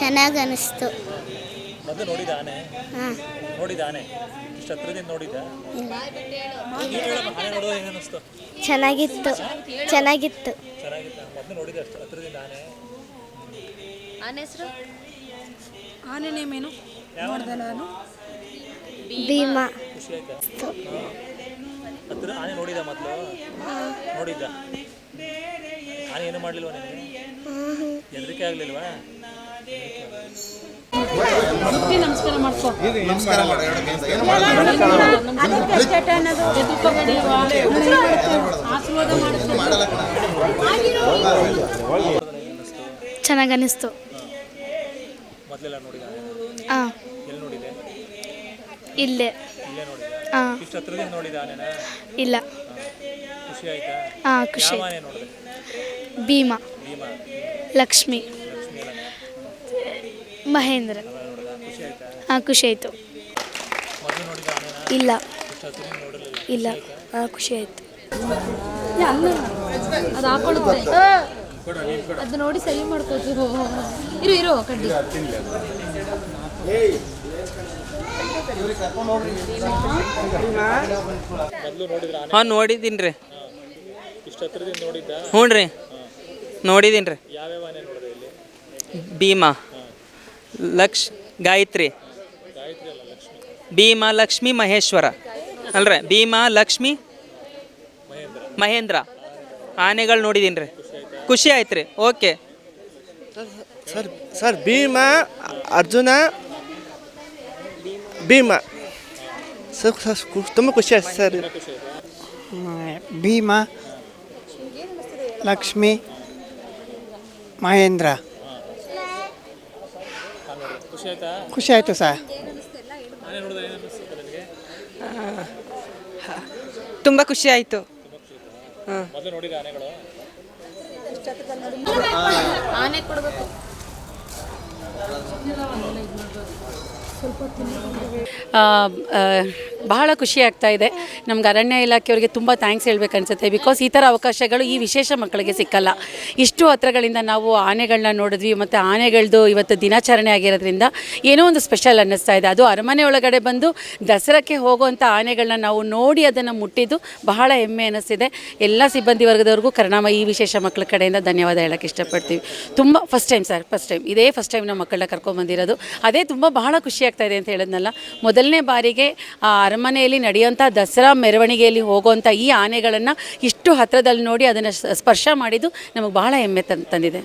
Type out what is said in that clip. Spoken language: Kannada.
ಚೆನ್ನಾಗಿ ಅನಿಸ್ತು. ಮೊದಲು ನೋಡಿದ ಆನೆ ಹಾಂ. ನೋಡಿದ ಆನೆ ಇಷ್ಟು ಹತ್ರದಿಂದ ನೋಡಿದ ಏನು ಅನಿಸ್ತು? ಚೆನ್ನಾಗಿತ್ತು. ಚೆನ್ನಾಗಿತ್ತು. ಚೆನ್ನಾಗಿತ್ತ? ಮೊದಲು ನೋಡಿದ ಅಷ್ಟು ಹತ್ರದಿಂದ ಆನೆ. ಆನೆ ನೇಮ್ ಏನು? ನೋಡಿದೆ ನಾನು. ಭೀಮಾ. ಖುಷಿ ಆಯ್ತಾ? ಹತ್ರ ಆನೆ ನೋಡಿದ ಮೊದಲು? ನೋಡಿದ್ದ ಆನೆ ಏನು ಮಾಡಲಿಲ್ವ ನಿನಗೆ? ಹೆದರಿಕೆ ಆಗಲಿಲ್ವಾ? ನಮಸ್ಕಾರ ಮಾಡ್ಕೋ. ನಮಸ್ಕಾರ ಅನಿಸ್ತು ಮೊದಲೆಲ್ಲ ಅನ್ನಿಸ್ತು ಹಾಂ ಇಲ್ಲೇ. ಹಾಂ ಇಲ್ಲ. ಹಾಂ ಖುಷಿ ಭೀಮಾ. ಲಕ್ಷ್ಮಿ. ಮಹೇಂದ್ರ. ಹಾಂ ಖುಷಿ ಆಯಿತು? ಇಲ್ಲ. ಇಲ್ಲ. ಹಾಂ ಖುಷಿ ಆಯಿತು. ಅದು ಹಾಕೊಳ್ಳುತ್ತೆ. ಅದು ನೋಡಿ ಸರಿ ಮಾಡ್ಕೋದು ಇರು ಇರು ಕಡ್ಡಿ. ಹಾಂ ನೋಡಿದ್ದೀನಿ ರೀ. ಹ್ಞೂ ರೀ. ನೋಡಿದ್ದೀನಿ ರೀ. ಭೀಮಾ. ಲಕ್ಷ್ ಗಾಯತ್ರಿ. ಅಲ್ಲ ಭೀಮಾ ಲಕ್ಷ್ಮಿ ಮಹೇಶ್ವರ. ಅಲ್ರಿ ಭೀಮಾ ಲಕ್ಷ್ಮಿ ಮಹೇಂದ್ರ ಆನೆಗಳು ನೋಡಿದ್ದೀನಿ ರೀ. ಖುಷಿ ಆಯ್ತು ರೀ. Okay. Sir sir Bhima Arjuna Bhima. Sir sir ತುಂಬ ಖುಷಿ ಆಯ್ತು ಸರ್. ಭೀಮ ಲಕ್ಷ್ಮಿ ಮಹೇಂದ್ರ. ಖುಷಿ ಆಯ್ತಾ ಖುಷಿ ಆಯಿತು ಸರ್ ತುಂಬ ಖುಷಿ ಆಯಿತು. ಮೊದಲು ನೋಡಿದ ಆನೆಗಳು. ಆನೆ ಕೊಡಬೇಕು. ಸ್ವಲ್ಪ ಆ, ಬಹಳ ಖುಷಿ ಆಗ್ತಾ ಇದೆ. ನಮ್ಗೆ ಅರಣ್ಯ ಇಲಾಖೆಯವರಿಗೆ ತುಂಬ ಥ್ಯಾಂಕ್ಸ್ ಹೇಳ್ಬೇಕು ಅನ್ಸುತ್ತೆ. ಬಿಕಾಸ್ ಈ ಥರ ಅವಕಾಶಗಳು ಈ ವಿಶೇಷ ಮಕ್ಕಳಿಗೆ ಸಿಕ್ಕಲ್ಲ. ಇಷ್ಟು ಹತ್ರಗಳಿಂದ ನಾವು ಆನೆಗಳನ್ನ ನೋಡಿದ್ವಿ ಮತ್ತು ಆನೆಗಳದ್ದು ಇವತ್ತು ದಿನಾಚರಣೆ ಆಗಿರೋದ್ರಿಂದ ಏನೋ ಒಂದು ಸ್ಪೆಷಲ್ ಅನ್ನಿಸ್ತಾ ಇದೆ. ಅದು ಅರಮನೆ ಒಳಗಡೆ ಬಂದು ದಸರಾಕ್ಕೆ ಹೋಗುವಂಥ ಆನೆಗಳನ್ನ ನಾವು ನೋಡಿ ಅದನ್ನು ಮುಟ್ಟಿದ್ದು ಬಹಳ ಹೆಮ್ಮೆ ಅನ್ನಿಸ್ತಿದೆ ಎಲ್ಲ ಸಿಬ್ಬಂದಿ ವರ್ಗದವರೆಗೂ ಕರ್ನಾಮ ಈ ವಿಶೇಷ ಮಕ್ಕಳ ಕಡೆಯಿಂದ ಧನ್ಯವಾದ ಹೇಳೋಕ್ಕೆ ಇಷ್ಟಪಡ್ತೀವಿ. ತುಂಬ first time sir first time ಇದೇ ಫಸ್ಟ್ ಟೈಮ್ ನಮ್ಮ ಮಕ್ಕಳನ್ನ ಕರ್ಕೊಂಬಂದಿರೋದು ಅದೇ ತುಂಬ ಬಹಳ ಖುಷಿ ಆಗ್ತಾ ಇದೆ ಅಂತ ಹೇಳಿದ್ನಲ್ಲ. ಮೊದಲನೇ ಬಾರಿಗೆ ಅರಮನೆಯಲ್ಲಿ ನಡೆಯುವಂಥ ದಸರಾ ಮೆರವಣಿಗೆಯಲ್ಲಿ ಹೋಗುವಂಥ ಈ ಆನೆಗಳನ್ನು ಇಷ್ಟು ಹತ್ತಿರದಲ್ಲಿ ನೋಡಿ ಅದನ್ನು ಸ್ಪರ್ಶ ಮಾಡಿದ್ದು ನಮಗೆ ಬಹಳ ಹೆಮ್ಮೆ ತಂದಿದೆ.